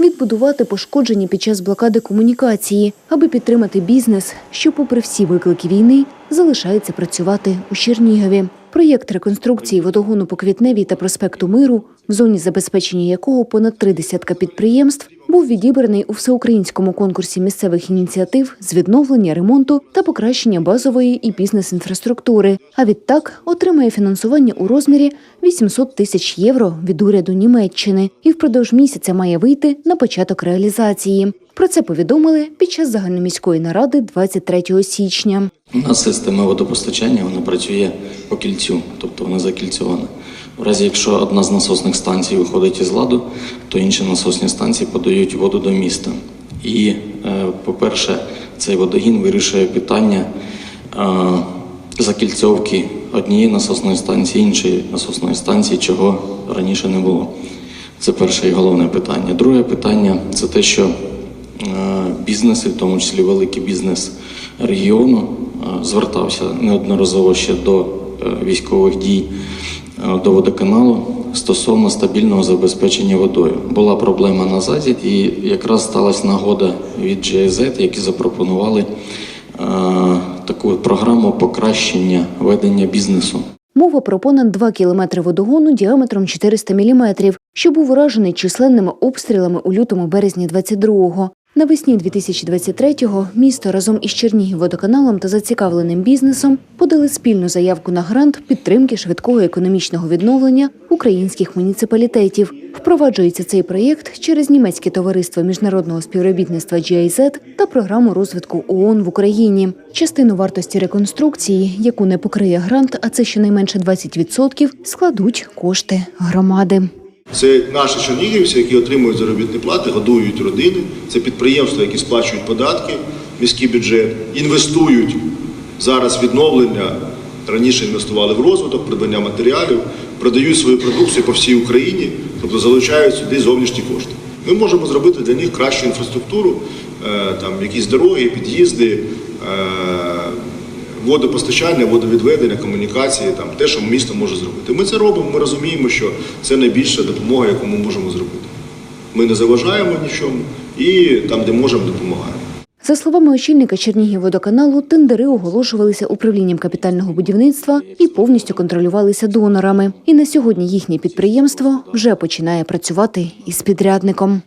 відбудувати пошкоджені під час блокади комунікації, аби підтримати бізнес, що, попри всі виклики війни, залишається працювати у Чернігові. Проєкт реконструкції водогону по Квітневій та проспекту Миру, в зоні забезпечення якого понад три десятка підприємств, був відібраний у всеукраїнському конкурсі місцевих ініціатив з відновлення, ремонту та покращення базової і бізнес-інфраструктури. А відтак отримає фінансування у розмірі 800 тисяч євро від уряду Німеччини і впродовж місяця має вийти на початок реалізації. Про це повідомили під час загальноміської наради 23 січня. У нас система водопостачання вона працює по кільцю, тобто вона закільцьована. В разі, якщо одна з насосних станцій виходить із ладу, то інші насосні станції подають воду до міста. І, е, по-перше, цей водогін вирішує питання е, закільцьовки однієї насосної станції, іншої насосної станції, чого раніше не було. Це перше і головне питання. Друге питання це те, що е, бізнеси, в тому числі великий бізнес регіону, звертався неодноразово ще до військових дій до водоканалу стосовно стабільного забезпечення водою. Була проблема на ЗАЗі, і якраз сталася нагода від GIZ, які запропонували е, таку програму покращення ведення бізнесу. Мова про понад 2 кілометри водогону діаметром 400 міліметрів, що був уражений численними обстрілами у лютому-березні 22-го. Навесні 2023-го місто разом із Чернігівводоканалом та зацікавленим бізнесом подали спільну заявку на грант підтримки швидкого економічного відновлення українських муніципалітетів. Впроваджується цей проєкт через німецьке товариство міжнародного співробітництва GIZ та програму розвитку ООН в Україні. Частину вартості реконструкції, яку не покриє грант, а це щонайменше 20%, складуть кошти громади. Це наші чернігівці, які отримують заробітні плати, годують родини. Це підприємства, які сплачують податки, міський бюджет, інвестують зараз відновлення. Раніше інвестували в розвиток, придбання матеріалів, продають свою продукцію по всій Україні, тобто залучають сюди зовнішні кошти. Ми можемо зробити для них кращу інфраструктуру, е, там якісь дороги, під'їзди, е, водопостачання, водовідведення, комунікації, там те, що місто може зробити. Ми це робимо. Ми розуміємо, що це найбільша допомога, яку ми можемо зробити. Ми не заважаємо нічому і там, де можемо, допомагаємо. За словами очільника Чернігівводоканалу, тендери оголошувалися управлінням капітального будівництва і повністю контролювалися донорами. І на сьогодні їхнє підприємство вже починає працювати із підрядником.